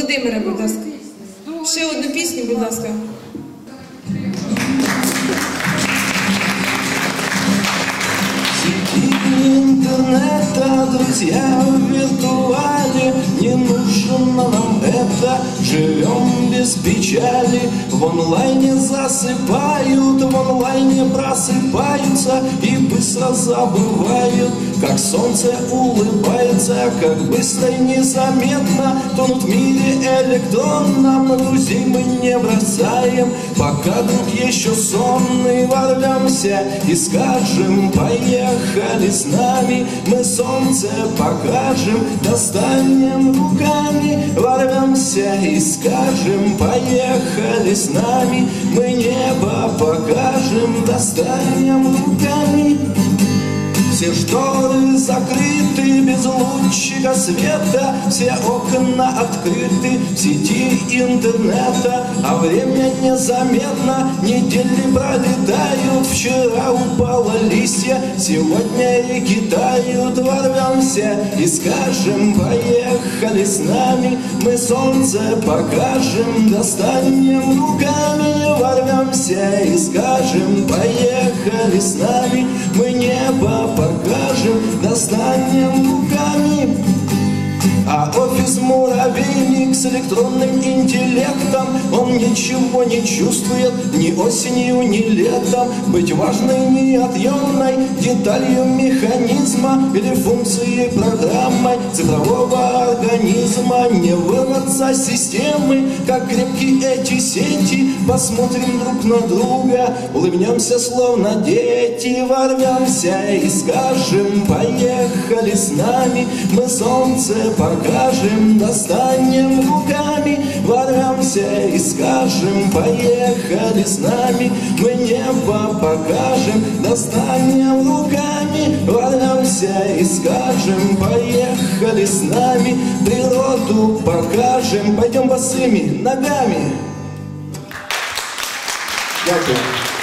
Володимире, будь ласка. Ще одну пісню, будь ласка. Сети интернета, друзья в виртуале Не нужно нам это, живем без печали В онлайне засыпают, в онлайне просыпаются И быстро забывают, как солнце улыбается Как быстро и незаметно. Тонут в мире электронном Но друзей мы не бросаем, пока друг еще сонный Ворвемся и скажем, поехали с нами Мы солнце покажем, достанем руками Ворвемся и скажем, поехали с нами Мы небо покажем, достанем руками все шторы закрыты без лучика света, Все окна открыты в сети интернета, А время незаметно, недели пролетают, Вчера упало листья, сегодня и китают. Ворвемся и скажем, поехали с нами, Мы солнце покажем, достанем руками, Ворвемся и скажем, поехали с нами, Мы небо покажем, достанем руками. А офис муравейник с электронным интеллектом Он ничего не чувствует ни осенью, ни летом. Быть важной неотъемной деталью механизма Или функцией программой цифрового организма. Не вырваться системы, как крепки эти сети. Посмотрим друг на друга, улыбнемся словно дети. Ворвемся и скажем, поехали с нами Мы солнце покажем, достанем Ворвемся и скажем, поехали с нами Мы небо покажем, достанем руками Ворвемся и скажем, поехали с нами Природу покажем, пойдем босыми ногами Дякую.